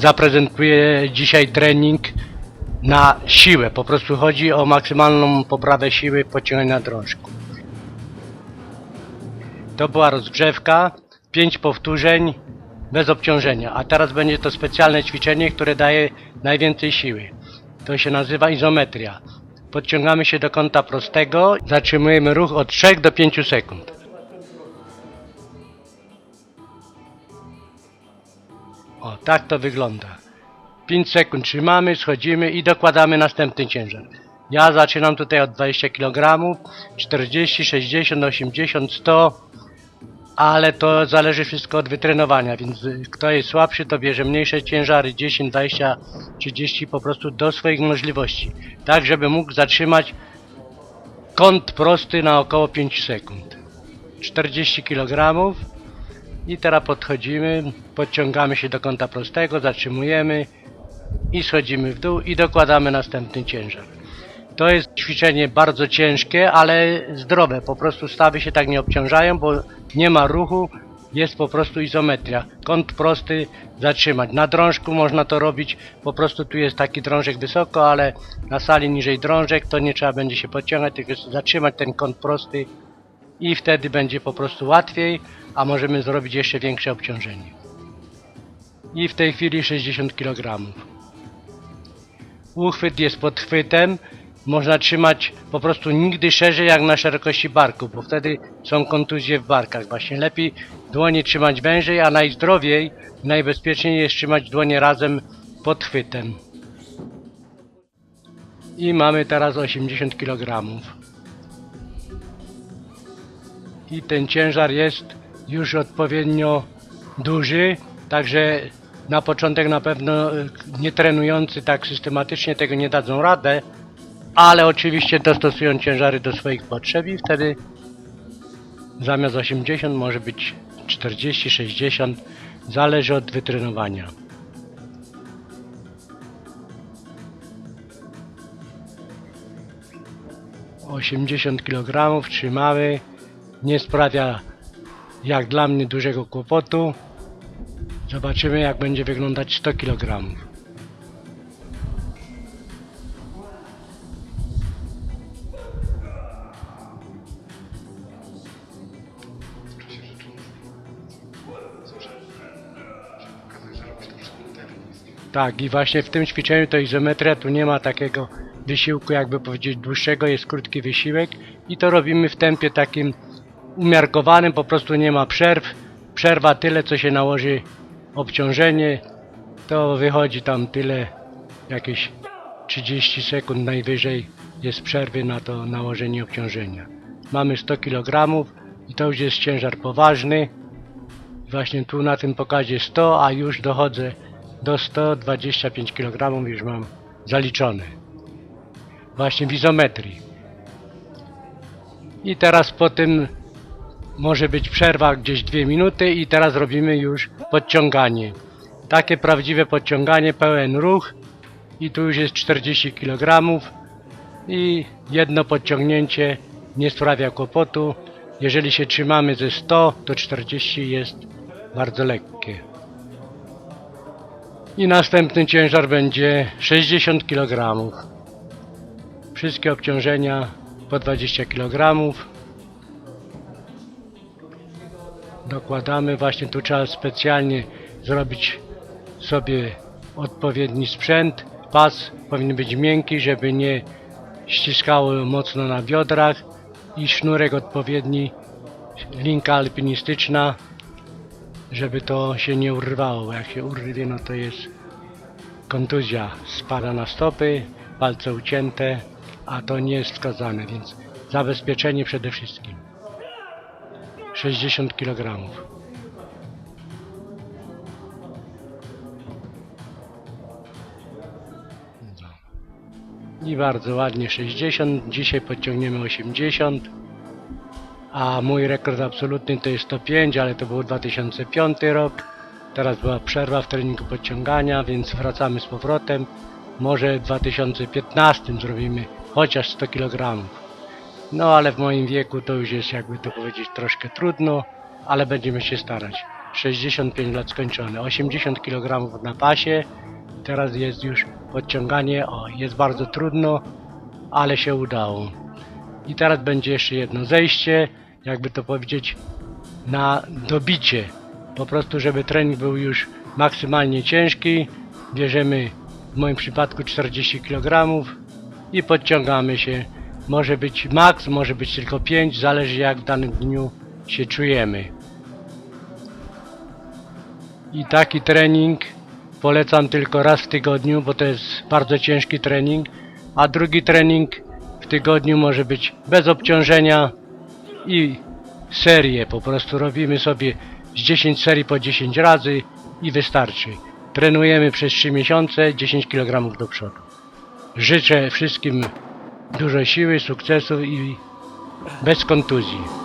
zaprezentuję dzisiaj trening na siłę. Po prostu chodzi o maksymalną poprawę siły podciągania na drążku. To była rozgrzewka, 5 powtórzeń bez obciążenia. A teraz będzie to specjalne ćwiczenie, które daje najwięcej siły. To się nazywa izometria. Podciągamy się do kąta prostego, zatrzymujemy ruch od 3 do 5 sekund. O, tak to wygląda. 5 sekund trzymamy, schodzimy i dokładamy następny ciężar. Ja zaczynam tutaj od 20 kg, 40, 60, 80, 100, ale to zależy wszystko od wytrenowania, więc y, kto jest słabszy, to bierze mniejsze ciężary, 10, 20, 30 po prostu do swoich możliwości. Tak, żeby mógł zatrzymać kąt prosty na około 5 sekund. 40 kg i teraz podchodzimy, podciągamy się do kąta prostego, zatrzymujemy i schodzimy w dół i dokładamy następny ciężar. To jest ćwiczenie bardzo ciężkie, ale zdrowe. Po prostu stawy się tak nie obciążają, bo nie ma ruchu, jest po prostu izometria. Kąt prosty zatrzymać. Na drążku można to robić, po prostu tu jest taki drążek wysoko, ale na sali niżej drążek to nie trzeba będzie się podciągać, tylko zatrzymać ten kąt prosty i wtedy będzie po prostu łatwiej, a możemy zrobić jeszcze większe obciążenie. I w tej chwili 60 kg. Uchwyt jest pod chwytem. Można trzymać po prostu nigdy szerzej jak na szerokości barku, bo wtedy są kontuzje w barkach. Właśnie lepiej dłonie trzymać wężej, a najzdrowiej, najbezpieczniej jest trzymać dłonie razem pod chwytem. I mamy teraz 80 kg. I ten ciężar jest już odpowiednio duży, także na początek na pewno y, nie trenujący tak systematycznie tego nie dadzą radę, ale oczywiście dostosują ciężary do swoich potrzeb i wtedy zamiast 80 może być 40, 60, zależy od wytrenowania. Osiemdziesiąt kg trzymamy, nie sprawia jak dla mnie dużego kłopotu. Zobaczymy jak będzie wyglądać 100 kg. Tak, i właśnie w tym ćwiczeniu to izometria, tu nie ma takiego wysiłku, jakby powiedzieć dłuższego, jest krótki wysiłek i to robimy w tempie takim umiarkowanym, po prostu nie ma przerw. Przerwa tyle, co się nałoży obciążenie, to wychodzi tam tyle, jakieś 30 sekund najwyżej jest przerwy na to nałożenie obciążenia. Mamy 100 kg i to już jest ciężar poważny. Właśnie tu na tym pokazie 100, a już dochodzę do 125 kg już mam zaliczone. Właśnie w izometrii. I teraz po tym może być przerwa gdzieś 2 minuty i teraz robimy już podciąganie. Takie prawdziwe podciąganie, pełen ruch i tu już jest 40 kg i jedno podciągnięcie nie sprawia kłopotu. Jeżeli się trzymamy ze 100, to 40 jest bardzo lekkie. I następny ciężar będzie 60 kg. Wszystkie obciążenia po 20 kg. Dokładamy, właśnie tu trzeba specjalnie zrobić sobie odpowiedni sprzęt. Pas powinien być miękki, żeby nie ściskało mocno na biodrach i sznurek odpowiedni, linka alpinistyczna, żeby to się nie urwało, bo jak się urwie, no to jest kontuzja, spada na stopy, palce ucięte, a to nie jest wskazane, więc zabezpieczenie przede wszystkim. 60 kg. I bardzo ładnie 60, dzisiaj podciągniemy 80, a mój rekord absolutny to jest 105, ale to był 2005 rok. Teraz była przerwa w treningu podciągania, więc wracamy z powrotem. Może w 2015 zrobimy chociaż 100 kg. No ale w moim wieku to już jest jakby to powiedzieć troszkę trudno, ale będziemy się starać. 65 lat skończone. 80 kg na pasie. Teraz jest już podciąganie. O, jest bardzo trudno, ale się udało. I teraz będzie jeszcze jedno zejście, jakby to powiedzieć, na dobicie. Po prostu, żeby trening był już maksymalnie ciężki. Bierzemy w moim przypadku 40 kg i podciągamy się. Może być maks, może być tylko 5, zależy jak w danym dniu się czujemy. I taki trening polecam tylko raz w tygodniu, bo to jest bardzo ciężki trening, a drugi trening w tygodniu może być bez obciążenia i serię. Po prostu robimy sobie z 10 serii po 10 razy i wystarczy. Trenujemy przez 3 miesiące 10 kg do przodu. Życzę wszystkim dużo siły, sukcesu i bez kontuzji.